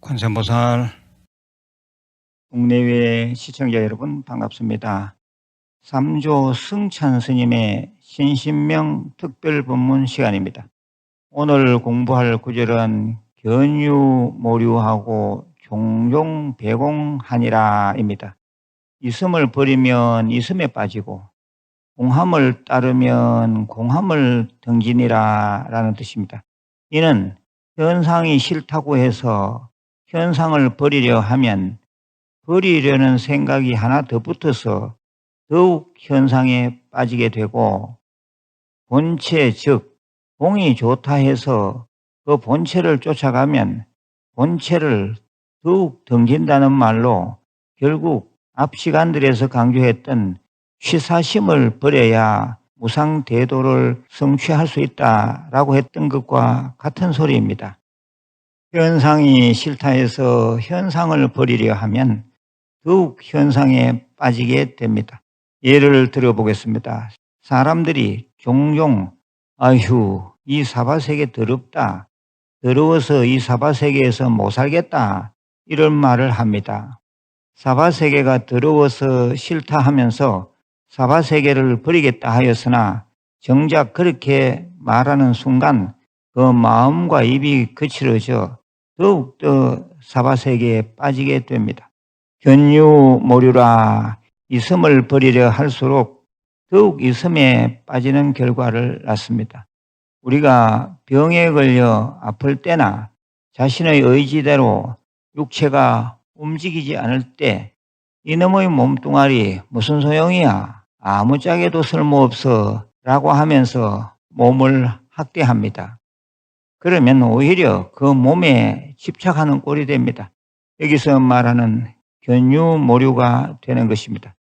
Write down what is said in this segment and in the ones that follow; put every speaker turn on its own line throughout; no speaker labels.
관세음보살
국내외 시청자 여러분 반갑습니다. 삼조 승찬 스님의 신신명 특별 법문 시간입니다. 오늘 공부할 구절은 견유 모류하고 종종 배공하니라입니다. 이슴을 버리면 이슴에 빠지고 공함을 따르면 공함을 등지니라 라는 뜻입니다. 이는 현상이 싫다고 해서 현상을 버리려 하면 버리려는 생각이 하나 더 붙어서 더욱 현상에 빠지게 되고 본체 즉 공이 좋다 해서 그 본체를 쫓아가면 본체를 더욱 등진다는 말로 결국 앞 시간들에서 강조했던 취사심을 버려야 무상대도를 성취할 수 있다라고 했던 것과 같은 소리입니다. 현상이 싫다 해서 현상을 버리려 하면 더욱 현상에 빠지게 됩니다. 예를 들어보겠습니다. 사람들이 종종 아휴 이 사바세계 더럽다. 더러워서 이 사바세계에서 못 살겠다. 이런 말을 합니다. 사바세계가 더러워서 싫다 하면서 사바세계를 버리겠다 하였으나 정작 그렇게 말하는 순간 그 마음과 입이 거칠어져 더욱더 사바세계에 빠지게 됩니다. 견유 모류라 이 섬을 버리려 할수록 더욱 이 섬에 빠지는 결과를 낳습니다. 우리가 병에 걸려 아플 때나 자신의 의지대로 육체가 움직이지 않을 때 이놈의 몸뚱아리 무슨 소용이야 아무짝에도 쓸모없어 라고 하면서 몸을 학대합니다. 그러면 오히려 그 몸에 집착하는 꼴이 됩니다. 여기서 말하는 견유모류가 되는 것입니다.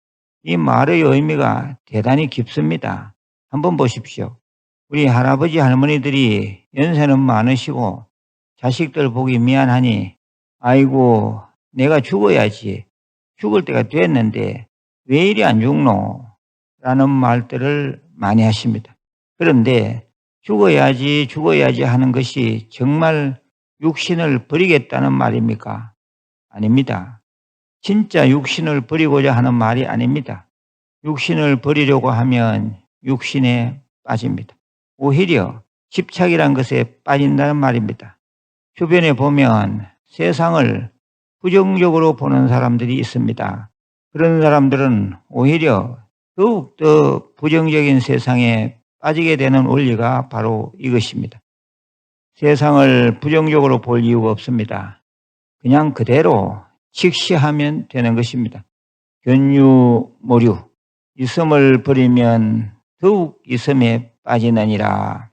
이 말의 의미가 대단히 깊습니다. 한번 보십시오. 우리 할아버지 할머니들이 연세는 많으시고 자식들 보기 미안하니 아이고 내가 죽어야지 죽을 때가 됐는데 왜 이리 안 죽노? 라는 말들을 많이 하십니다. 그런데 죽어야지 죽어야지 하는 것이 정말 육신을 버리겠다는 말입니까? 아닙니다. 진짜 육신을 버리고자 하는 말이 아닙니다. 육신을 버리려고 하면 육신에 빠집니다. 오히려 집착이란 것에 빠진다는 말입니다. 주변에 보면 세상을 부정적으로 보는 사람들이 있습니다. 그런 사람들은 오히려 더욱더 부정적인 세상에 빠지게 되는 원리가 바로 이것입니다. 세상을 부정적으로 볼 이유가 없습니다. 그냥 그대로 직시하면 되는 것입니다. 견유 모류, 이섬을 버리면 더욱 이섬에 빠지느니라.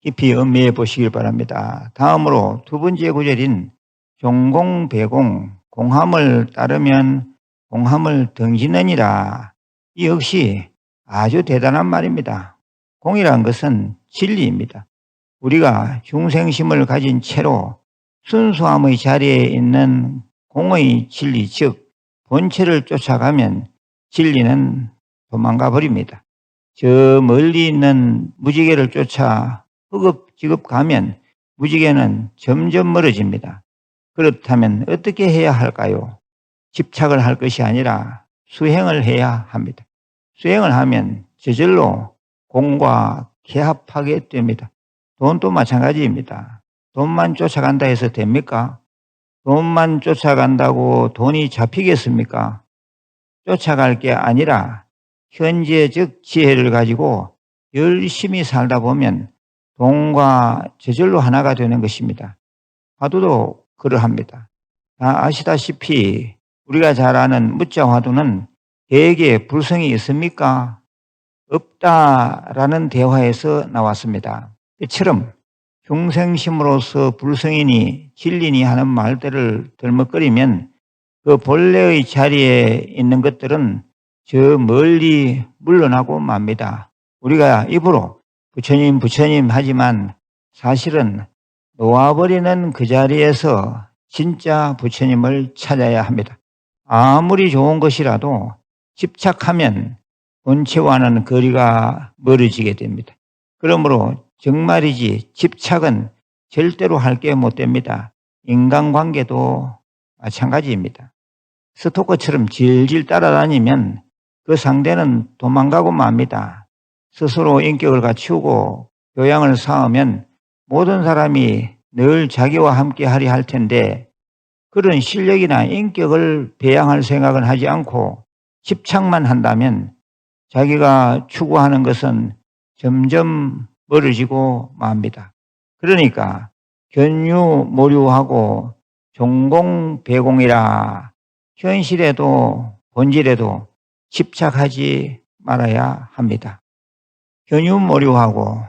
깊이 음미해 보시길 바랍니다. 다음으로 두 번째 구절인 종공 배공, 공함을 따르면 공함을 등지느니라. 이 역시 아주 대단한 말입니다. 공이란 것은 진리입니다. 우리가 중생심을 가진 채로 순수함의 자리에 있는 공의 진리, 즉 본체를 쫓아가면 진리는 도망가 버립니다. 저 멀리 있는 무지개를 쫓아 허겁지겁 가면 무지개는 점점 멀어집니다. 그렇다면 어떻게 해야 할까요? 집착을 할 것이 아니라 수행을 해야 합니다. 수행을 하면 저절로 공과 개합하게 됩니다. 돈도 마찬가지입니다. 돈만 쫓아간다 해서 됩니까? 돈만 쫓아간다고 돈이 잡히겠습니까? 쫓아갈 게 아니라 현재적 지혜를 가지고 열심히 살다 보면 돈과 저절로 하나가 되는 것입니다. 화두도 그러합니다. 다 아시다시피 우리가 잘 아는 무자 화두는 대개 불성이 있습니까? 없다라는 대화에서 나왔습니다. 이처럼 중생심으로서 불성이니 진리니 하는 말들을 들먹거리면 그 본래의 자리에 있는 것들은 저 멀리 물러나고 맙니다. 우리가 입으로 부처님 부처님 하지만 사실은 놓아버리는 그 자리에서 진짜 부처님을 찾아야 합니다. 아무리 좋은 것이라도 집착하면 본체와는 거리가 멀어지게 됩니다. 그러므로 정말이지 집착은 절대로 할 게 못 됩니다. 인간관계도 마찬가지입니다. 스토커처럼 질질 따라다니면 그 상대는 도망가고 맙니다. 스스로 인격을 갖추고 교양을 쌓으면 모든 사람이 늘 자기와 함께 하려 할 텐데 그런 실력이나 인격을 배양할 생각은 하지 않고 집착만 한다면 자기가 추구하는 것은 점점 멀어지고 맙니다. 그러니까 견유 모류하고 종공 배공이라 현실에도 본질에도 집착하지 말아야 합니다. 견유 모류하고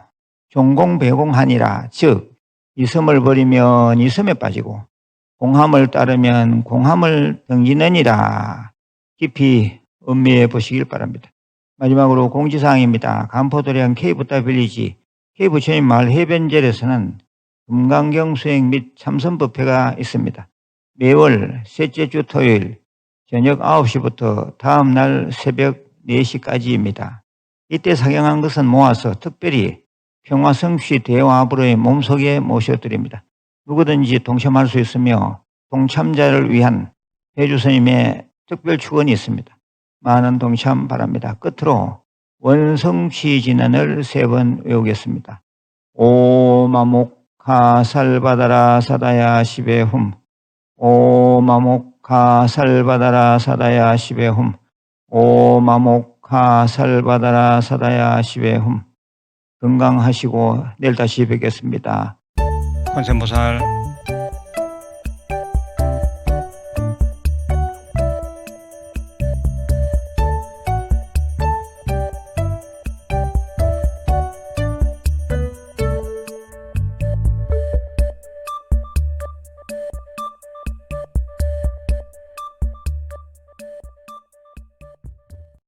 종공 배공하니라 즉 이섬을 버리면 이섬에 빠지고 공함을 따르면 공함을 등지느니라 깊이 음미해 보시길 바랍니다. 마지막으로 공지사항입니다. 간포도량 케이브타 빌리지 천인 마을 해변절에서는 금강경 수행 및 참선 법회가 있습니다. 매월 셋째 주 토요일 저녁 9시부터 다음 날 새벽 4시까지입니다. 이때 상영한 것은 모아서 특별히 평화성취 대화부로의 몸속에 모셔드립니다. 누구든지 동참할 수 있으며 동참자를 위한 해주스님의 특별 축원이 있습니다. 많은 동참 바랍니다. 끝으로 원성취 진언을 세 번 외우겠습니다. 오마목하 살바다라 사다야 시베훔 오마목하 살바다라 사다야 시베훔 오마목하 살바다라 사다야 시베훔 건강하시고 내일 다시 뵙겠습니다. 관세음보살